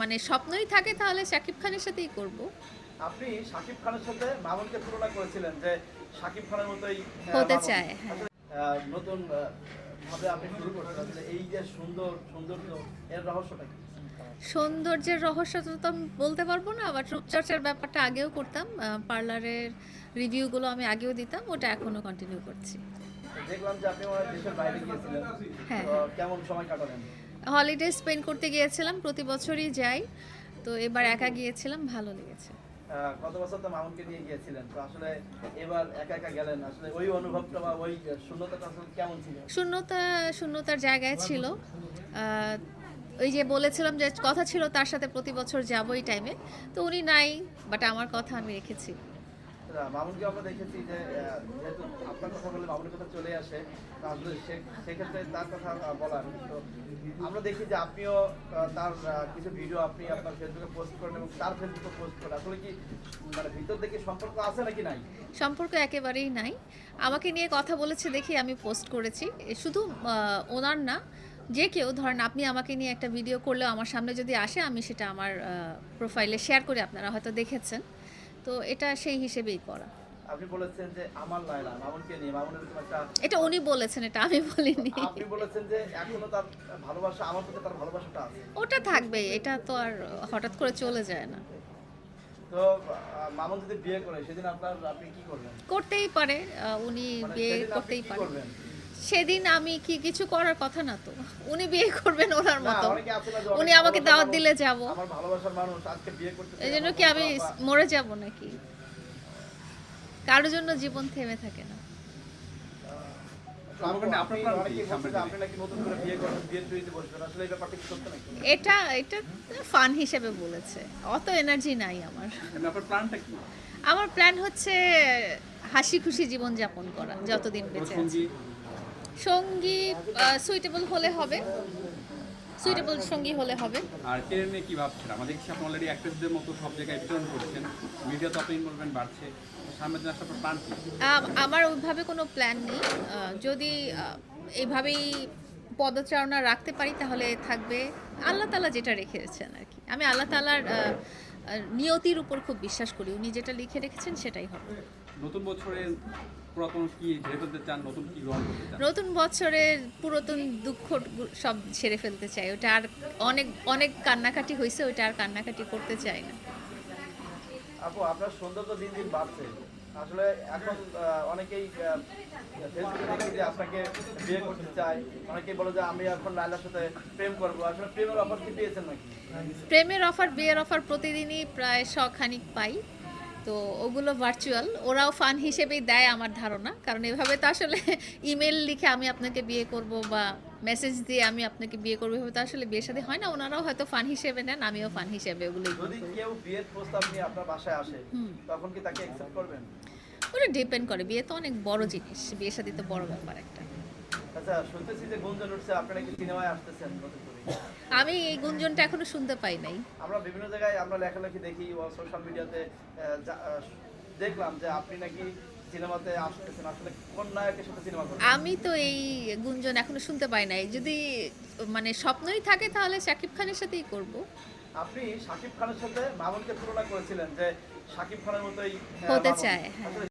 মানে স্বপ্নই থাকে তাহলে শাকিব খানের সাথেই করব। আপনি শাকিব খানের সাথে মামুনকে তুলনা করেছিলেন যে শাকিব খানের মতোই হতে চায়, হ্যাঁ। নতুন ভাবে আপনি শুরু করছেন আসলে এই যে সুন্দর সৌন্দর্য এর রহস্যটা কি? সৌন্দর্যের রহস্য তো আমি বলতে পারব না আবার রূপচর্চার ব্যাপারটা আগেও করতাম পার্লারের রিভিউগুলো আমি আগেও দিতাম ওটা এখনও কন্টিনিউ করছি। দেখলাম যে আপনি দেশের বাইরে গিয়েছিলেন। হ্যাঁ। কেমন সময় কাটালেন? হলিডে স্পেন্ড করতে গিয়েছিলাম প্রতি বছরই যাই। তো এবার একা গিয়েছিলাম ভালো লেগেছে। গত বছর তো মামুনকে নিয়ে গিয়েছিলেন তো আসলে এবার একা একা গেলেন আসলে ওই অনুভবটা বা ওই শূন্যতাটা কেমন ছিল? শূন্যতা শূন্যতার জায়গায় ছিল। ওই যে বলেছিলাম যে কথা ছিল তার সাথে প্রতি বছর যাব এই টাইমে তো উনি নাই বাট আমার কথা আমি রেখেছি। আচ্ছা, মামুনকে আমরা দেখেছি যে যেহেতু আপনার কথা বলে মামুনের কথা চলে আসে তো আসলে সেক্ষেত্রে তার কথা বলার তো আমরা দেখি যে আপনিও তার কিছু ভিডিও আপনি আপনার ফেসবুকে পোস্ট করেন এবং তার ফেসবুকে পোস্ট করেন। আসলে কি মানে ভিতর থেকে সম্পর্ক আছে নাকি নাই? সম্পর্ক একেবারেই নাই। আমাকে নিয়ে কথা বলেছে দেখি আমি পোস্ট করেছি। শুধু ওনার না, যে কেউ, ধরেন আপনি আমাকে নিয়ে একটা ভিডিও করলেও আমার সামনে যদি আসে, আমি সেটা আমার প্রোফাইলে শেয়ার করি আপনারা হয়তো দেখেছেন। তো এটা সেই হিসেবেই করা। আপনি বলেছেন যে আমার লায়লা মামুনকে নিয়ে মামুনের এরকম একটা এটা উনি বলেছেন এটা আমি বলিনি। আপনি বলেছেন যে এখনও তার ভালোবাসা আমার প্রতি তার ভালোবাসাটা আছে। ওটা থাকবে এটা তো আর হঠাৎ করে চলে যায় না। তো মামুন যদি বিয়ে করে সেদিন আপনার আপনি কি করবেন? করতেই পারে উনি মানে বিয়ে করতেই পারে। সেদিন আমি কি কিছু করার কথা না তো? উনি বিয়ে করবেন ওনার মতো। উনি আমাকে দাওয়াত দিলে যাব। আমার ভালোবাসার মানুষ আজকে বিয়ে করতে এই জন্য কি আমি মরে যাব নাকি? কারোর জন্য জীবন থেমে থাকে না। এটা এটা ফান হিসেবে বলেছে। অত এনার্জি নাই আমার। কি? আমার প্ল্যান হচ্ছে হাসি খুশি জীবন যাপন করা যতদিন বেঁচে আছি। সঙ্গী সঙ্গী সুইটেবল হলে হবে। সুইটেবল সঙ্গী হলে হবে। আর কেরিয়ার নিয়ে কি ভাবছেন? আমাদের কি আপনি অলরেডি অ্যাক্ট্রেসদের মতো সব জায়গায় বিতরণ করছেন। মিডিয়া তো আপনি ইনভলভমেন্ট বাড়ছে। সামনের আসলে আপনার প্ল্যান কি? আমার ওইভাবে কোনো প্ল্যান নেই। যদি এইভাবেই পদচারণা রাখতে পারি তাহলে থাকবে আল্লাহ তালা যেটা রেখেছেন আর কি। আমি আল্লাহ তালার নিয়তির উপর খুব বিশ্বাস করি। উনি যেটা লিখে রেখেছেন সেটাই হবে। নতুন বছরে পুরাতন কি ঝেড়ে ফেলতে চান? নতুন কি গ্রহণ করতে চান? নতুন বছরের পুরাতন দুঃখ সব ছেড়ে ফেলতে চাই। ওটা আর অনেক অনেক কান্নাকাটি হয়েছে ওটা আর কান্নাকাটি করতে চাই না। আপু আপনার সৌন্দর্য দিন দিন বাড়ছে। আসলে এখন অনেকেই ফেসবুকে যে আপনাকে বিয়ে করতে চায় অনেকেই বলে যে আমি এখন লাইলার সাথে প্রেম করব। আসলে প্রেমের অফার কি পেয়েছেন নাকি? প্রেমের অফার বিয়ের অফার প্রতিদিনই প্রায় শখানিক পাই। তো ওগুলো ভার্চুয়াল ওরাও ফান হিসেবেই দেয় আমার ধারণা। কারণ এভাবে তো আসলে ইমেল লিখে আমি আপনাকে বিয়ে করব বা মেসেজ দিয়ে আমি আপনাকে বিয়ে করব এভাবে তো আসলে বিয়ের সাথে হয় না। ওনারাও হয়তো ফান হিসেবে নেন আমিও ফান হিসেবে ওগুলোই যদি কেউ বিয়ের প্রস্তাব নিয়ে আপনার বাসায় আসে তখন কি তাকে অ্যাকসেপ্ট করবেন? ওটা ডিপেন্ড করে। বিয়ে তো অনেক বড় জিনিস বিয়ে সাথে তো বড় ব্যাপার একটা। আচ্ছা শুনতেছি যে গুঞ্জন উঠছে আপনারা কি সিনেমায় আসতেছেন নতুন আমি এই গুঞ্জনটা এখনও শুনতে পাই নাই। আমরা বিভিন্ন জায়গায় আমরা লেখালেখি দেখি সোশ্যাল মিডিয়াতে দেখলাম যে আপনি নাকি সিনেমাতে আসতেছেন। আসলে কোন নায়কের সাথে সিনেমা করবেন? আমি তো এই গুঞ্জন এখনও শুনতে পাই নাই। যদি মানে স্বপ্নই থাকে তাহলে শাকিব খানের সাথেই করব। আপনি শাকিব খানের সাথে মামুনকে তুলনা করেছিলেন যে শাকিব খানের মতোই হতে চায়, হ্যাঁ।